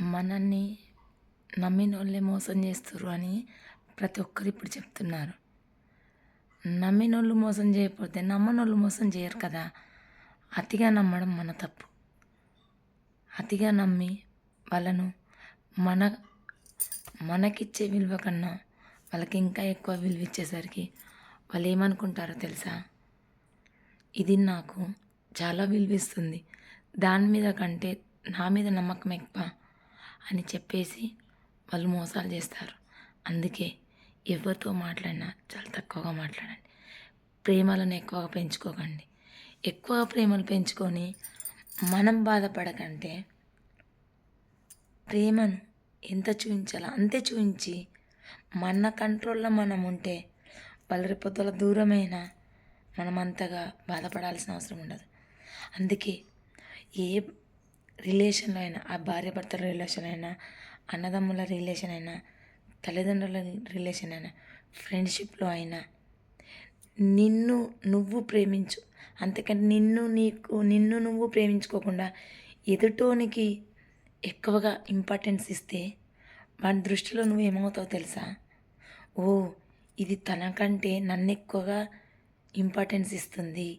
మనల్ని నమ్మినోళ్ళే మోసం చేస్తుర్రు అని ప్రతి ఒక్కరు ఇప్పుడు చెప్తున్నారు. నమ్మినోళ్ళు మోసం చేయకపోతే నమ్మనోళ్ళు మోసం చేయరు కదా. అతిగా నమ్మడం మన తప్పు. అతిగా నమ్మి వాళ్ళను మన మనకిచ్చే విలువ కన్నా వాళ్ళకి ఇంకా ఎక్కువ విలువ ఇచ్చేసరికి వాళ్ళు ఏమనుకుంటారో తెలుసా? ఇది నాకు చాలా విలువిస్తుంది దాని మీద కంటే నా మీద నమ్మకం ఎక్కువ. అని చెప్పేసి వాళ్ళు మోసాలు చేస్తారు. అందుకే ఎవరితో మాట్లాడినా చాలా తక్కువగా మాట్లాడండి. ప్రేమలను ఎక్కువగా పెంచుకోకండి. ఎక్కువ ప్రేమలు పెంచుకొని మనం బాధపడకంటే ప్రేమను ఎంత చూపించాలో అంతే చూపించి మన కంట్రోల్లో మనం ఉంటే వాళ్ళ దూరమైన మనం అంతగా బాధపడాల్సిన అవసరం ఉండదు. అందుకే ఏ రిలేషన్లో అయినా ఆ భార్య భర్తల రిలేషన్ అయినా అన్నదమ్ముల రిలేషన్ అయినా తల్లిదండ్రుల రిలేషన్ అయినా ఫ్రెండ్షిప్లో అయినా నిన్ను నువ్వు ప్రేమించు. అంతేకాని నిన్ను నీకు నిన్ను నువ్వు ప్రేమించుకోకుండా ఎదుటోనికి ఎక్కువగా ఇంపార్టెన్స్ ఇస్తే వాడి దృష్టిలో నువ్వు ఏమవుతావు తెలుసా? ఓ ఇది తనకంటే నన్ను ఎక్కువగా ఇంపార్టెన్స్ ఇస్తుంది.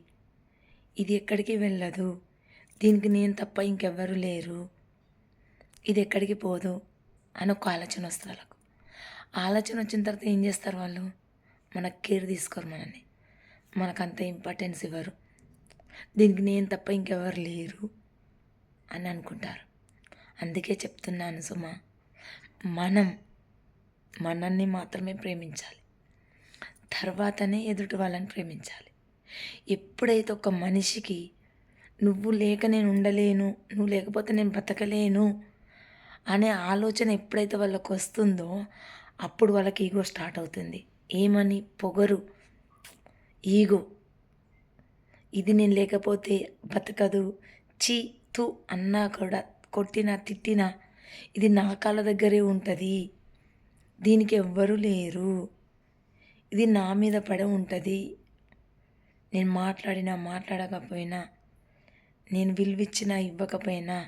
ఇది ఎక్కడికి వెళ్ళదు. దీనికి నేను తప్ప ఇంకెవ్వరు లేరు. ఇది ఎక్కడికి పోదు అని ఒక ఆలోచన వస్తుంది వాళ్ళకు. ఆలోచన వచ్చిన తర్వాత ఏం చేస్తారు వాళ్ళు? మన కేర్ తీసుకోరు మనని మనకు అంత ఇంపార్టెన్స్ ఇవ్వరు. దీనికి నేను తప్ప ఇంకెవరు లేరు అని అనుకుంటారు. అందుకే చెప్తున్నాను సుమా మనం మనల్ని మాత్రమే ప్రేమించాలి. తర్వాతనే ఎదుటి వాళ్ళని ప్రేమించాలి. ఎప్పుడైతే ఒక మనిషికి నువ్వు లేక నేను ఉండలేను నువ్వు లేకపోతే నేను బ్రతకలేను అనే ఆలోచన ఎప్పుడైతే వాళ్ళకు వస్తుందో అప్పుడు వాళ్ళకి ఈగో స్టార్ట్ అవుతుంది. ఏమని? పొగరు. ఈగో ఇది నేను లేకపోతే బతకదు చీ తు అన్నా కూడా కొట్టినా తిట్టినా ఇది నా కాళ్ళ దగ్గరే ఉంటుంది. దీనికి ఎవ్వరూ లేరు. ఇది నా మీద పడ ఉంటుంది. నేను మాట్లాడినా మాట్లాడకపోయినా నేను విలువిచ్చినా ఇవ్వకపోయినా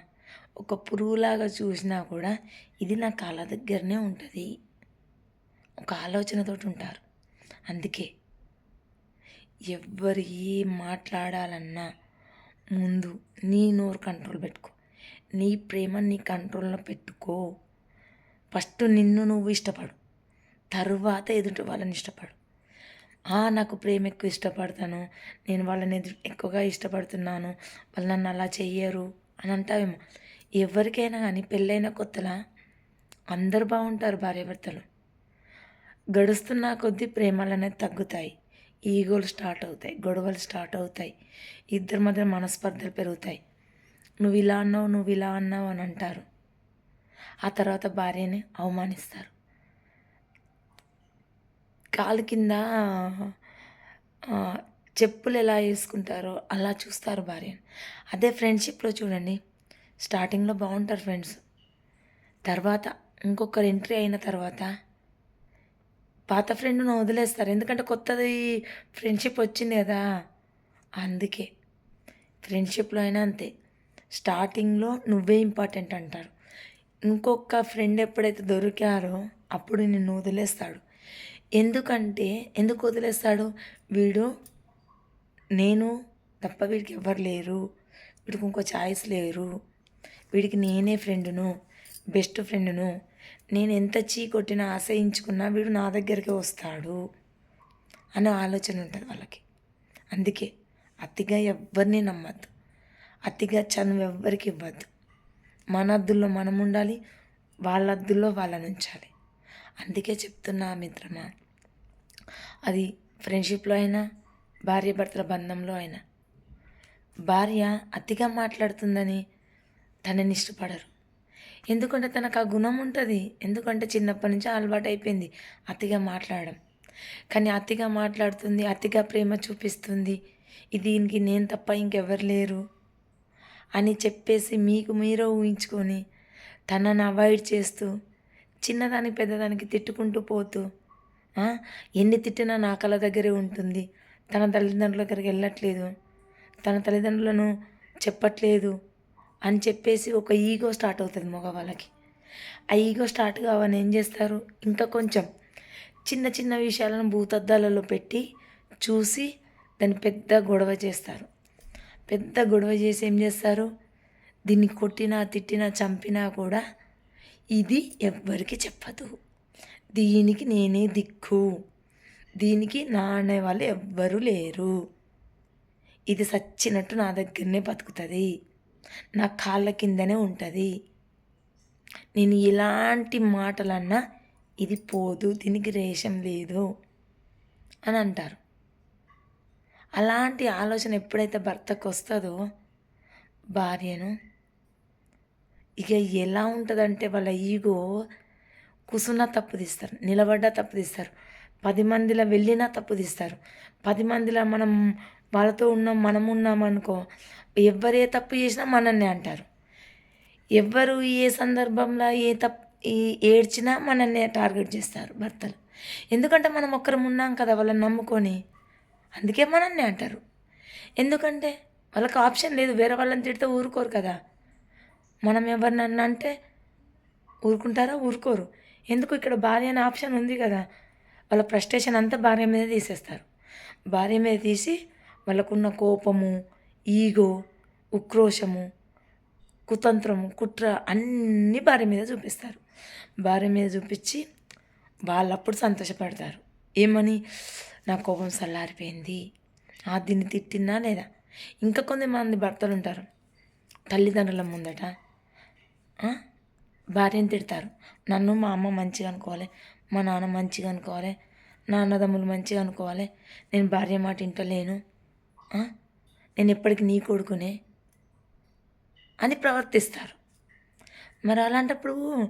ఒక పురుగులాగా చూసినా కూడా ఇది నా కాళ్ళ దగ్గరనే ఉంటుంది. ఒక ఆలోచనతోటి ఉంటారు. అందుకే ఎవ్వరు ఏం మాట్లాడాలన్నా ముందు నీ నోరు కంట్రోల్ పెట్టుకో. నీ ప్రేమ నీ కంట్రోల్లో పెట్టుకో. ఫస్ట్ నిన్ను నువ్వు ఇష్టపడు. తరువాత ఎదుటి వాళ్ళని ఇష్టపడు. నాకు ప్రేమ ఎక్కువ ఇష్టపడతాను. నేను వాళ్ళని ఎదురు ఎక్కువగా ఇష్టపడుతున్నాను. వాళ్ళు నన్ను అలా చెయ్యరు అని అంటావేమో. ఎవరికైనా కానీ పెళ్ళైన కొత్తలా అందరు బాగుంటారు భార్యాభర్తలు. గడుస్తున్న కొద్దీ ప్రేమలు అనేది తగ్గుతాయి. ఈగోలు స్టార్ట్ అవుతాయి గొడవలు స్టార్ట్ అవుతాయి. ఇద్దరి మధ్య మనస్పర్ధలు పెరుగుతాయి. నువ్వు ఇలా అన్నావు నువ్వు ఇలా అన్నావు అని అంటారు. ఆ తర్వాత భార్యని అవమానిస్తారు. కాలు కింద చెప్పులు ఎలా వేసుకుంటారో అలా చూస్తారు భార్యని. అదే ఫ్రెండ్షిప్లో చూడండి. స్టార్టింగ్లో బాగుంటారు ఫ్రెండ్స్ తర్వాత ఇంకొకరు ఎంట్రీ అయిన తర్వాత పాత ఫ్రెండ్ను వదిలేస్తారు. ఎందుకంటే కొత్తది ఫ్రెండ్షిప్ వచ్చింది కదా. అందుకే ఫ్రెండ్షిప్లో అయినా అంతే. స్టార్టింగ్లో నువ్వే ఇంపార్టెంట్ అంటారు. ఇంకొక ఫ్రెండ్ ఎప్పుడైతే దొరికారో అప్పుడు నిన్ను వదిలేస్తాడు. ఎందుకంటే ఎందుకు వదిలేస్తాడు? వీడు నేను తప్ప వీడికి ఎవ్వరు లేరు. వీడికి ఇంకో ఛాయిస్ లేరు. వీడికి నేనే ఫ్రెండును బెస్ట్ ఫ్రెండును. నేను ఎంత చీ కొట్టినా ఆశయించుకున్నా వీడు నా దగ్గరికి వస్తాడు అనే ఆలోచన ఉంటుంది వాళ్ళకి. అందుకే అతిగా ఎవరిని నమ్మద్దు. అతిగా చనువు ఎవ్వరికి ఇవ్వద్దు. మన అద్దుల్లో మనం ఉండాలి వాళ్ళ అద్దుల్లో వాళ్ళని ఉంచాలి. అందుకే చెప్తున్నా మిత్రమా అది ఫ్రెండ్షిప్లో అయినా భార్య భర్తల బంధంలో అయినా. భార్య అతిగా మాట్లాడుతుందని తనని ఇష్టపడరు. ఎందుకంటే తనకు ఆ గుణం ఉంటుంది. ఎందుకంటే చిన్నప్పటి నుంచి అలవాటు అయిపోయింది అతిగా మాట్లాడడం. కానీ అతిగా మాట్లాడుతుంది అతిగా ప్రేమ చూపిస్తుంది. ఇది దీనికి నేను తప్ప ఇంకెవరు లేరు అని చెప్పేసి మీకు మీరే ఊహించుకొని తనని అవాయిడ్ చేస్తూ చిన్నదానికి పెద్దదానికి తిట్టుకుంటూ పోతూ ఎన్ని తిట్టినా నా కళ దగ్గరే ఉంటుంది. తన తల్లిదండ్రుల దగ్గరికి వెళ్ళట్లేదు. తన తల్లిదండ్రులను చెప్పట్లేదు అని చెప్పేసి ఒక ఈగో స్టార్ట్ అవుతుంది మగవాళ్ళకి. ఆ ఈగో స్టార్ట్ కావని ఏం చేస్తారు? ఇంకా కొంచెం చిన్న చిన్న విషయాలను భూతద్దాలలో పెట్టి చూసి దాన్ని పెద్ద గొడవ చేస్తారు. పెద్ద గొడవ చేసి ఏం చేస్తారు? దీన్ని కొట్టినా తిట్టినా చంపినా కూడా ఇది ఎవ్వరికి చెప్పదు. దీనికి నేనే దిక్కు. దీనికి నా అనే వాళ్ళు ఎవ్వరు లేరు. ఇది సచ్చినట్టు నా దగ్గరనే బతుకుతుంది. నా కాళ్ళ కిందనే ఉంటుంది. నేను ఎలాంటి మాటలన్నా ఇది పోదు దీనికి రేషం లేదు అని అంటారు. అలాంటి ఆలోచన ఎప్పుడైతే భర్తకు వస్తుందో భార్యను ఇక ఎలా ఉంటుందంటే వాళ్ళ ఈగో కూసున్నా తప్పు తీస్తారు నిలబడ్డా తప్పు తీస్తారు పది మందిలో వెళ్ళినా తప్పు తీస్తారు. పది మందిలో మనం వాళ్ళతో ఉన్నాం మనం ఉన్నామనుకో ఎవ్వరు ఎవరే తప్పు చేసినా మనల్ని అంటారు. ఎవ్వరు ఏ సందర్భంలో ఏ తప్పు ఏడ్చినా మనల్ని టార్గెట్ చేస్తారు భర్తలు. ఎందుకంటే మనం ఒక్కరం ఉన్నాం కదా వాళ్ళని నమ్ముకొని అందుకే మనల్ని అంటారు. ఎందుకంటే వాళ్ళకి ఆప్షన్ లేదు వేరే వాళ్ళని తిడితే ఊరుకోరు కదా. మనం ఎవరినన్నా అంటే ఊరుకుంటారా? ఊరుకోరు. ఎందుకు? ఇక్కడ భార్య అనే ఆప్షన్ ఉంది కదా. వాళ్ళ ఫ్రస్ట్రేషన్ అంతా భార్య మీద తీసేస్తారు. భార్య మీద తీసి వాళ్ళకున్న కోపము ఈగో ఉక్రోషము కుతంత్రము కుట్ర అన్నీ భార్య మీద చూపిస్తారు. భార్య మీద చూపించి వాళ్ళప్పుడు సంతోషపడతారు. ఏమని? నా కోపం చల్లారిపోయింది ఆ దీన్ని తిట్టినా లేదా? ఇంకా కొంతమంది భర్తలు ఉంటారు తల్లిదండ్రుల ముందట భార్యని తిడతారు. నన్ను మా అమ్మ మంచిగా అనుకోవాలి. మా నాన్న మంచిగా అనుకోవాలి. నా అన్నదమ్ములు మంచిగా అనుకోవాలి. నేను భార్య మాట ఇంటలేను. నేను ఎప్పటికీ నీ కొడుకునే అని ప్రవర్తిస్తారు. మరి అలాంటప్పుడు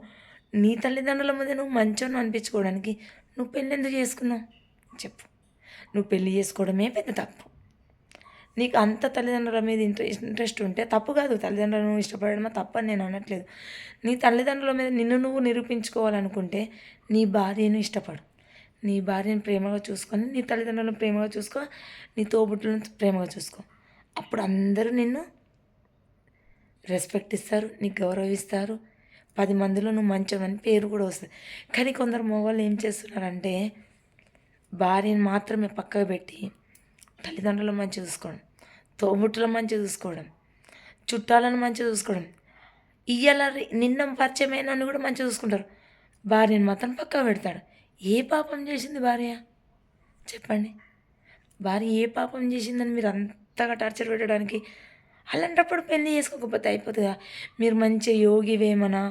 నీ తల్లిదండ్రుల ముందు నువ్వు మంచోను అనిపించుకోవడానికి నువ్వు పెళ్ళి ఎందుకు చేసుకున్నావు? చెప్పు. నువ్వు పెళ్ళి చేసుకోవడమే పెద్ద తప్పు. నీకు అంత తల్లిదండ్రుల మీద ఇంట్రెస్ట్ ఇంట్రెస్ట్ ఉంటే తప్పు కాదు. తల్లిదండ్రులను ఇష్టపడడమా తప్పని నేను అనట్లేదు. నీ తల్లిదండ్రుల మీద నిన్ను నువ్వు నిరూపించుకోవాలనుకుంటే నీ భార్యను ఇష్టపడు. నీ భార్యను ప్రేమగా చూసుకొని నీ తల్లిదండ్రులను ప్రేమగా చూసుకో నీ తోబుట్టులను ప్రేమగా చూసుకో. అప్పుడు అందరూ నిన్ను రెస్పెక్ట్ ఇస్తారు నీకు గౌరవిస్తారు. పది మందిలో నువ్వు మంచమని పేరు కూడా వస్తుంది. కానీ కొందరు మగవాళ్ళు ఏం చేస్తున్నారంటే భార్యను మాత్రమే పక్కకు పెట్టి తల్లిదండ్రులను మంచి చూసుకోవడం తోబుట్టులను మంచి చూసుకోవడం చుట్టాలను మంచి చూసుకోవడం. ఇయ్యాల నిన్న పరిచయమైన కూడా మంచి చూసుకుంటారు. భార్యను మాత్రం పక్కకు పెడతాడు. ఏ పాపం చేసింది భార్య? చెప్పండి. భార్య ఏ పాపం చేసిందని మీరు అంతగా టార్చర్ పెట్టడానికి అలాంటప్పుడు పెళ్ళి చేసుకోకపోతే అయిపోతుందా? మీరు మంచి యోగివేమనా?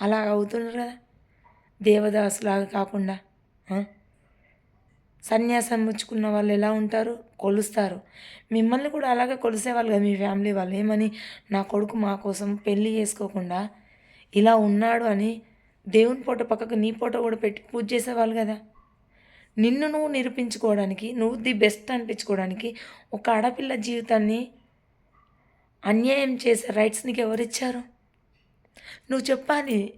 అలా అవుతున్నారు కదా. దేవదాసులాగా కాకుండా సన్యాసం ముచ్చుకున్న వాళ్ళు ఎలా ఉంటారు? కొలుస్తారు. మిమ్మల్ని కూడా అలాగే కొలిసేవాళ్ళు కదా మీ ఫ్యామిలీ వాళ్ళు. ఏమని? నా కొడుకు మా కోసం పెళ్ళి చేసుకోకుండా ఇలా ఉన్నాడు అని దేవుని ఫోటో పక్కకు నీ ఫోటో కూడా పెట్టి పూజ చేసేవాళ్ళు కదా. నిన్ను నువ్వు నిరూపించుకోవడానికి నువ్వు ది బెస్ట్ అనిపించుకోవడానికి ఒక ఆడపిల్ల జీవితాన్ని అన్యాయం చేసే రైట్స్ నీకు ఎవరిచ్చారు? నువ్వు చెప్పాలి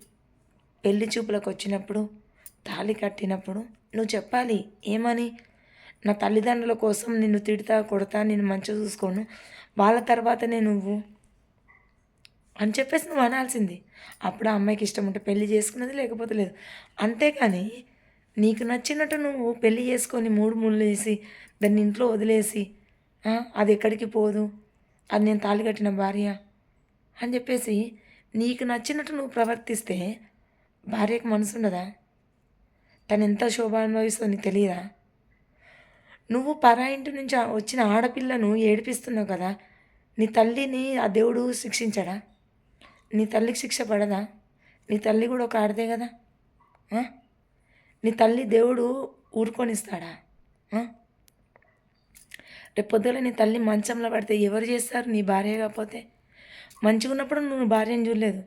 పెళ్ళి చూపులకు వచ్చినప్పుడు తాళి కట్టినప్పుడు నువ్వు చెప్పాలి ఏమని? నా తల్లిదండ్రుల కోసం నిన్ను తిడతా కొడతా నేను మంచిగా చూసుకోను. వాళ్ళ తర్వాతనే నువ్వు అని చెప్పేసి నువ్వు అనాల్సింది. అప్పుడు ఆ అమ్మాయికి ఇష్టం ఉంటే పెళ్ళి చేసుకున్నది లేకపోతే లేదు. అంతేకాని నీకు నచ్చినట్టు నువ్వు పెళ్ళి చేసుకొని మూడు ముళ్ళు వేసి దాన్ని ఇంట్లో వదిలేసి అది ఎక్కడికి పోదు? అది నేను తాళి కట్టిన భార్య అని చెప్పేసి నీకు నచ్చినట్టు నువ్వు ప్రవర్తిస్తే భార్యకు మనసు ఉండదా? తను ఎంత శోభ అనుభవిస్తుందో నీకు తెలియదా నువ్వు పరాయింటి ఇంటి నుంచి వచ్చిన ఆడపిల్లను ఏడిపిస్తున్నావు కదా నీ తల్లిని ఆ దేవుడు శిక్షించడా? నీ తల్లికి శిక్ష పడదా? నీ తల్లి కూడా ఒక ఆడదే కదా? నీ తల్లి దేవుడు ఊరుకొనిస్తాడా? రేపు పొద్దున నీ తల్లి మంచంలో పడితే ఎవరు చేస్తారు? నీ భార్య కాకపోతే. మంచిగా ఉన్నప్పుడు నువ్వు భార్యను చూడలేదు.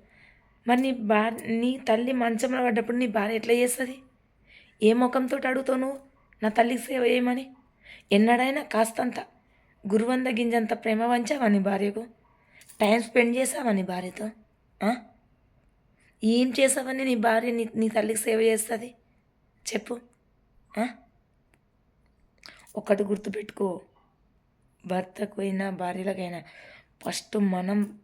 మరి నీ భార్య నీ తల్లి మంచంలో పడ్డప్పుడు నీ భార్య ఎట్లా చేస్తుంది? ఏ ముఖంతో అడుగుతావు నువ్వు? నా తల్లికి సేవ చేయమని? ఎన్నడైనా కాస్తంత గురువంద గింజంత ప్రేమ వంచావని భార్యకు? టైం స్పెండ్ చేసావా నీ భార్యతో? ఏం చేసావని నీ భార్య నీ నీ తల్లికి సేవ చేస్తుంది? చెప్పు. ఒకటి గుర్తుపెట్టుకో. భర్తకు అయినా భార్యలకైనా ఫస్ట్ మనం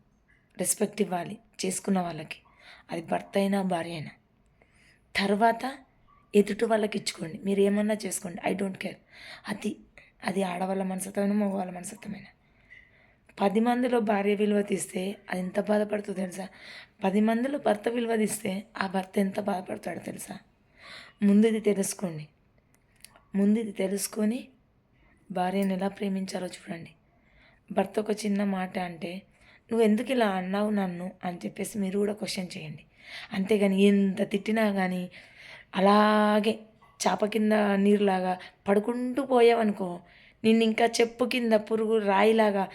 రెస్పెక్ట్ ఇవ్వాలి చేసుకున్న వాళ్ళకి. అది భర్త అయినా భార్య అయినా. తర్వాత ఎదుటి వాళ్ళకి ఇచ్చుకోండి. మీరు ఏమన్నా చేసుకోండి. ఐ డోంట్ కేర్ అది అది ఆడవాళ్ళ మనసత్వమైన మగవాళ్ళ మనసత్వమైన పది మందిలో భార్య విలువ తీస్తే అది ఎంత బాధపడుతుందో తెలుసా? పది మందిలో భర్త విలువ తీస్తే ఆ భర్త ఎంత బాధపడతాడో తెలుసా? ముందు ఇది తెలుసుకోండి. ముందు ఇది తెలుసుకొని భార్యను ఎలా ప్రేమించాలో చూడండి. భర్త ఒక చిన్న మాట అంటే నువ్వు ఎందుకు ఇలా అన్నావు నన్ను? అని చెప్పేసి మీరు కూడా క్వశ్చన్ చేయండి. అంతేగాని ఎంత తిట్టినా కానీ అలాగే చేప కింద నీరులాగా పడుకుంటూ పోయావనుకో నిన్ను ఇంకా చెప్పు కింద పురుగు రాయిలాగా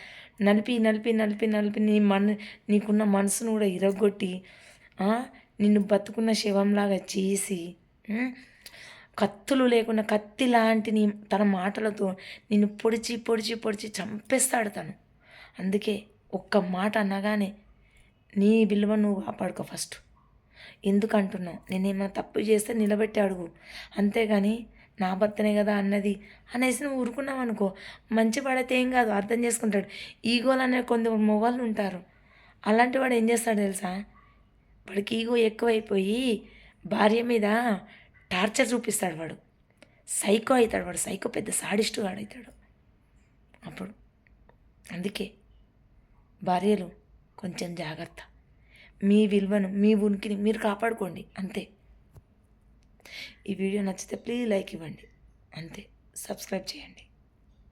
నలిపి నలిపి నలిపి నలిపి నీ మన నీకున్న మనసును కూడా ఇరగొట్టి నిన్ను బతుకున్న శవంలాగా చేసి కత్తులు లేకుండా కత్తి లాంటి నీ తన మాటలతో నిన్ను పొడిచి పొడిచి పొడిచి చంపేస్తాడు తను. అందుకే ఒక్క మాట అనగానే నీ విలువ నువ్వు కాపాడుకో ఫస్ట్. ఎందుకంటున్నావు నేనేమైనా తప్పు చేస్తే నిలబెట్టి అడుగు అంతేగాని నా భర్తనే కదా అన్నది. అనేసి నువ్వు ఊరుకున్నావు అనుకో మంచి పడితే ఏం కాదు అర్థం చేసుకుంటాడు. ఈగోలు అనే కొందరు మొగాళ్ళు ఉంటారు అలాంటి వాడు ఏం చేస్తాడు తెలుసా? వాడికి ఈగో ఎక్కువైపోయి భార్య మీద టార్చర్ చూపిస్తాడు వాడు. సైకో అవుతాడు వాడు. సైకో పెద్ద సాడిస్టు వాడు అవుతాడు అప్పుడు అందుకే భార్యలు కొంచెం జాగ్రత్త. మీ విలువను మీ ఉనికిని మీరు కాపాడుకోండి. అంతే. ఈ వీడియో నచ్చితే ప్లీజ్ లైక్ ఇవ్వండి. అంతే. సబ్స్క్రైబ్ చేయండి.